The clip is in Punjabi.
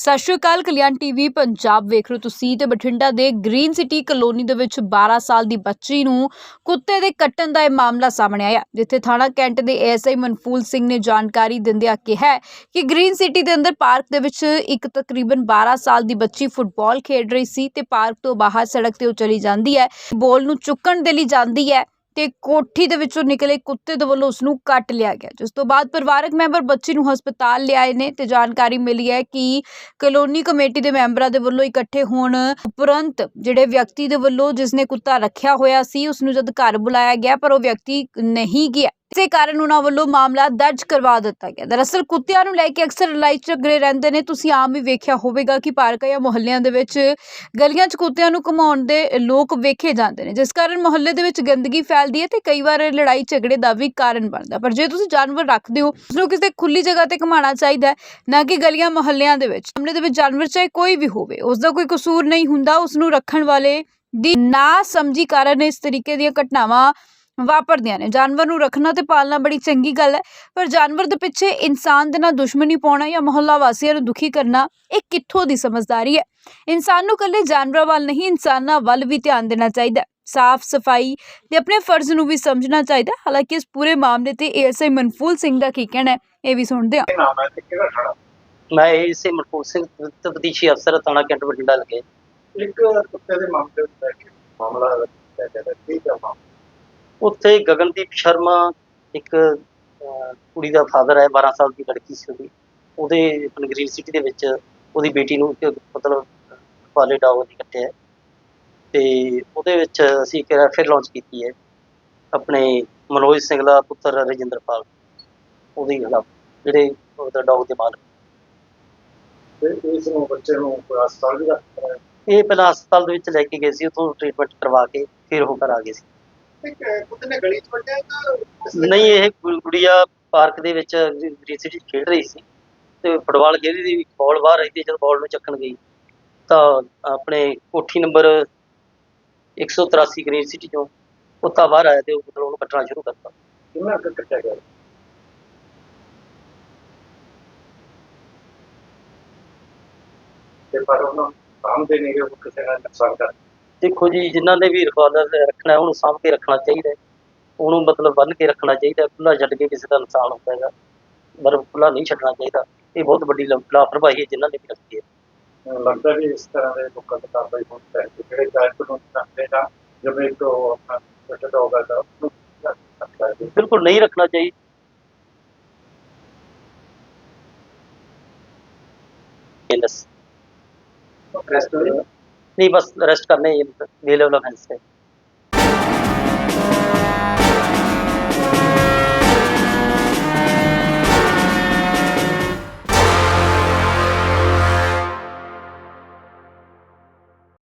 ਸਤਿ ਸ਼੍ਰੀ ਅਕਾਲ, ਕਲਿਆਣ ਟੀਵੀ, ਪੰਜਾਬ ਵੇਖ ਰਹੇ ਹੋ ਤੁਸੀਂ ਤੇ ਬਠਿੰਡਾ ਦੇ ਗ੍ਰੀਨ ਸਿਟੀ ਕਲੋਨੀ ਦੇ ਵਿੱਚ 12 ਸਾਲ ਦੀ ਬੱਚੀ ਨੂੰ ਕੁੱਤੇ ਦੇ ਕੱਟਣ ਦਾ ਇਹ ਮਾਮਲਾ ਸਾਹਮਣੇ ਆਇਆ, ਜਿੱਥੇ ਥਾਣਾ ਕੈਂਟ ਦੇ ਐਸਆਈ ਮਨਫੂਲ ਸਿੰਘ ਨੇ ਜਾਣਕਾਰੀ ਦਿੰਦਿਆਂ ਕਿਹਾ ਕਿ ਗ੍ਰੀਨ ਸਿਟੀ ਦੇ ਅੰਦਰ ਪਾਰਕ ਦੇ ਵਿੱਚ ਇੱਕ ਤਕਰੀਬਨ 12 ਸਾਲ ਦੀ ਬੱਚੀ ਫੁੱਟਬਾਲ ਖੇਡ ਰਹੀ ਸੀ ਤੇ ਪਾਰਕ ਤੋਂ ਬਾਹਰ ਸੜਕ ਤੇ ਉਹ ਚਲੀ ਜਾਂਦੀ ਹੈ, ਬੋਲ ਨੂੰ ਚੁੱਕਣ ਦੇ ਲਈ ਜਾਂਦੀ ਹੈ। ਅਤੇ ਕੋਠੀ ਦੇ ਵਿੱਚੋਂ ਨਿਕਲੇ ਕੁੱਤੇ ਦੇ ਵੱਲੋਂ ਉਸਨੂੰ ਕੱਟ ਲਿਆ ਗਿਆ। ਜਿਸ ਤੋਂ ਬਾਅਦ ਪਰਿਵਾਰਕ ਮੈਂਬਰ ਬੱਚੀ ਨੂੰ ਹਸਪਤਾਲ ਲਿਆਏ ਨੇ ਅਤੇ ਜਾਣਕਾਰੀ ਮਿਲੀ ਹੈ ਕਿ ਕਲੋਨੀ ਕਮੇਟੀ ਦੇ ਮੈਂਬਰਾਂ ਦੇ ਵੱਲੋਂ ਇਕੱਠੇ ਹੋਣ ਉਪਰੰਤ ਜਿਹੜੇ ਵਿਅਕਤੀ ਦੇ ਵੱਲੋਂ ਜਿਸਨੇ ਕੁੱਤਾ ਰੱਖਿਆ ਹੋਇਆ ਸੀ, ਉਸਨੂੰ ਜਦ ਘਰ ਬੁਲਾਇਆ ਗਿਆ, ਪਰ ਉਹ ਵਿਅਕਤੀ ਨਹੀਂ ਗਿਆ। ਇਸੇ ਕਾਰਨ ਉਹਨਾਂ ਵੱਲੋਂ ਮਾਮਲਾ ਦਰਜ ਕਰਵਾ ਦਿੱਤਾ ਗਿਆ। ਦਰਅਸਲ ਕੁੱਤਿਆਂ ਨੂੰ ਲੈ ਕੇ ਅਕਸਰ ਲੜਾਈ ਝਗੜੇ ਰਹਿੰਦੇ ਨੇ। ਤੁਸੀਂ ਆਮ ਹੀ ਵੇਖਿਆ ਹੋਵੇਗਾ ਕਿ ਪਾਰਕਾਂ ਜਾਂ ਮੁਹੱਲਿਆਂ ਦੇ ਵਿੱਚ ਗਲੀਆਂ 'ਚ ਕੁੱਤਿਆਂ ਨੂੰ ਘੁਮਾਉਣ ਦੇ ਲੋਕ ਵੇਖੇ ਜਾਂਦੇ ਨੇ। ਜਿਸ ਕਾਰਨ ਮੁਹੱਲੇ ਦੇ ਵਿੱਚ ਗੰਦਗੀ ਫੈਲਦੀ ਹੈ ਤੇ ਕਈ ਵਾਰ ਲੜਾਈ ਝਗੜੇ ਦਾ ਵੀ ਕਾਰਨ ਬਣਦਾ ਪਰ ਜੇ ਤੁਸੀਂ ਜਾਨਵਰ ਰੱਖਦੇ ਹੋ, ਉਸ ਨੂੰ ਕਿਸੇ ਖੁੱਲੀ ਜਗ੍ਹਾ ਤੇ ਘੁਮਾਉਣਾ ਚਾਹੀਦਾ ਹੈ, ਨਾ ਕਿ ਗਲੀਆਂ ਮੁਹੱਲਿਆਂ ਦੇ ਵਿੱਚ। ਸਾਹਮਣੇ ਦੇ ਵਿੱਚ ਜਾਨਵਰ ਚਾਹੇ ਕੋਈ ਵੀ ਹੋਵੇ, ਉਸ ਦਾ ਕੋਈ ਕਸੂਰ ਨਹੀਂ ਹੁੰਦਾ। ਉਸ ਨੂੰ ਰੱਖਣ ਵਾਲੇ ਦੀ ਨਾ ਸਮਝੀ ਕਾਰਨ ਇਸ ਤਰੀਕੇ ਦੀਆਂ ਘਟਨਾਵਾਂ ਵਾਪਰਦੀਆਂ ਨੇ। ਜਾਨਵਰ ਨੂੰ ਰੱਖਣਾ ਤੇ ਪਾਲਣਾ ਬੜੀ ਚੰਗੀ ਗੱਲ ਹੈ। ਪਰ ਜਾਨਵਰ ਦੇ ਪਿੱਛੇ ਇਨਸਾਨ ਦੇ ਨਾਲ ਦੁਸ਼ਮਣੀ ਪਾਉਣਾ ਜਾਂ ਮੁਹੱਲਾ ਵਾਸੀਆਂ ਨੂੰ ਦੁਖੀ ਕਰਨਾ ਇਹ ਕਿੱਥੋਂ ਦੀ ਸਮਝਦਾਰੀ ਹੈ? ਇਨਸਾਨ ਨੂੰ ਇਕੱਲੇ ਜਾਨਵਰਾਂ ਵੱਲ ਨਹੀਂ ਇਨਸਾਨਾਂ ਵੱਲ ਵੀ ਧਿਆਨ ਦੇਣਾ ਚਾਹੀਦਾ ਹੈ। ਸਾਫ਼ ਸਫ਼ਾਈ ਤੇ ਆਪਣੇ ਫਰਜ਼ ਨੂੰ ਵੀ ਸਮਝਣਾ ਚਾਹੀਦਾ ਹੈ। ਹਾਲਾਂਕਿ ਇਸ ਪੂਰੇ ਮਾਮਲੇ ਤੇ ਏਐਸਆਈ ਮਨਫੂਲ ਸਿੰਘ ਦਾ ਕੀ ਕਹਿਣਾ ਹੈ ਇਹ ਵੀ ਸੁਣਦੇ ਹਾਂ। ਕੀ ਨਾਮ ਹੈ ਤੇ ਕਿਹੜਾ ਥਾਣਾ? ਮੈਂ ਇਸੇ ਮਨਪੂਰ ਸਿੰਘ ਤਬਦੀਸ਼ੀ ਅਫਸਰ ਥਾਣਾ ਕੈਂਟ ਬਠਿੰਡਾ ਲੱਗੇ। ਇੱਕ ਕੁੱਤੇ ਦੇ ਮਾਮਲੇ ਵਿੱਚ ਮਾਮਲਾ ਲੈ ਕੇ ਕੀ ਕਰਨਾ ਉੱਥੇ ਗਗਨਦੀਪ ਸ਼ਰਮਾ ਇੱਕ ਕੁੜੀ ਦਾ ਫਾਦਰ ਹੈ 12 ਸਾਲ ਦੀ ਲੜਕੀ ਸੀ ਉਹਦੀ। ਉਹਦੇ ਆਪਣੀ ਗ੍ਰੀਨ ਸਿਟੀ ਦੇ ਵਿੱਚ ਉਹਦੀ ਬੇਟੀ ਨੂੰ ਮਤਲਬ ਪਾਲੇ ਡੌਗ ਦੀ ਕੱਟਿਆ ਹੈ। ਤੇ ਉਹਦੇ ਵਿੱਚ ਅਸੀਂ ਇੱਕ ਰੈਫਰ ਲਾਂਚ ਕੀਤੀ ਹੈ ਆਪਣੇ ਮਨੋਜ ਸਿੰਘਲਾ ਪੁੱਤਰ ਰਜਿੰਦਰਪਾਲ ਉਹਦੇ ਖਿਲਾਫ ਜਿਹੜੇ ਉਹਦਾ ਡੌਗ ਦੇ ਮਾਲਕ। ਤੇ ਇਸ ਨੂੰ ਬੱਚੇ ਨੂੰ ਹਸਪਤਾਲ ਵੀ ਰੱਖਿਆ ਇਹ ਪਹਿਲਾਂ ਹਸਪਤਾਲ ਦੇ ਵਿੱਚ ਲੈ ਕੇ ਗਏ ਸੀ ਉੱਥੋਂ ਟ੍ਰੀਟਮੈਂਟ ਕਰਵਾ ਕੇ ਫਿਰ ਉਹ ਘਰ ਆ ਗਏ ਸੀ। ਇੱਕ ਨੇ ਗਲੀ 'ਚ ਵੱਢਿਆ ਤਾਂ ਨਹੀਂ, ਇਹ ਗੁ- ਗੁੜੀਆ ਪਾਰਕ ਦੇ ਵਿੱਚ ਗ੍ਰੀਨ ਖੇਡ ਰਹੀ ਸੀ ਤੇ ਫੁੱਟਬਾਲ ਖੇਡ ਰਹੀ ਬਾਲ ਬਾਹਰ ਆਈ ਤੇ ਜਦ ਬਾਲ ਨੂੰ ਚੱਕਣ ਗਈ ਤਾਂ ਆਪਣੇ ਕੋਠੀ ਨੰਬਰ 183 ਗ੍ਰੀਨ ਚੋਂ ਕੁੱਤਾ ਬਾਹਰ ਆਇਆ ਤੇ ਉਹ ਮਤਲਬ ਉਹਨੂੰ ਕੱਟਣਾ ਸ਼ੁਰੂ ਕਰਤਾ। ਕਿੰਨਾ ਕੁ ਕੱਟਿਆ ਗਿਆ? ਤੇ ਪਰ ਉਹਨਾਂ ਕੰਮ ਦੇ ਨਹੀਂ, ਉਹ ਕਿਸੇ ਨਾਲ ਨੁਕਸਾਨ ਕਰ ਦੇਖੋ ਜੀ ਜਿਨ੍ਹਾਂ ਨੇ ਵੀ ਰਿਕਾਰਡਰ ਰੱਖਣਾ ਉਹਨੂੰ ਸਾਂਭ ਕੇ ਰੱਖਣਾ ਚਾਹੀਦਾ। ਉਹਨੂੰ ਮਤਲਬ ਬੰਨ੍ਹ ਕੇ ਰੱਖਣਾ ਚਾਹੀਦਾ ਖੁੱਲਾ ਛੱਡ ਕੇ ਕਿਸੇ ਦਾ ਨੁਕਸਾਨ ਹੁੰਦਾ ਹੈਗਾ। ਪਰ ਖੁੱਲਾ ਨਹੀਂ ਛੱਡਣਾ ਚਾਹੀਦਾ। ਇਹ ਬਹੁਤ ਵੱਡੀ ਲਾਪਰਵਾਹੀ ਹੈ ਜਿਨ੍ਹਾਂ ਨੇ ਵੀ ਰੱਖੀ ਹੈ। ਲੱਗਦਾ ਵੀ ਇਸ ਤਰ੍ਹਾਂ ਦੇ ਲੋਕਾਂ ਦੀ ਕਾਰਵਾਈ ਹੋਣੀ ਚਾਹੀਦੀ ਜਿਹੜੇ ਜਾਇਜ਼ ਨੂੰ ਕਰਦੇ ਨਾ ਜਿਵੇਂ ਇੱਕ ਆਪਣਾ ਛੋਟਾ ਡੌਗ ਹੈ ਤਾਂ ਬਿਲਕੁਲ ਨਹੀਂ ਰੱਖਣਾ ਚਾਹੀਦਾ। ਇਹ ਬਸ ਰੈਸਟੋਰੈਂਟ ਨਹੀਂ ਬਸ ਅਰੈਸਟ ਕਰਨੇ ਇਹ ਬੇਲ ਵਾਲਾ ਫੈਂਸ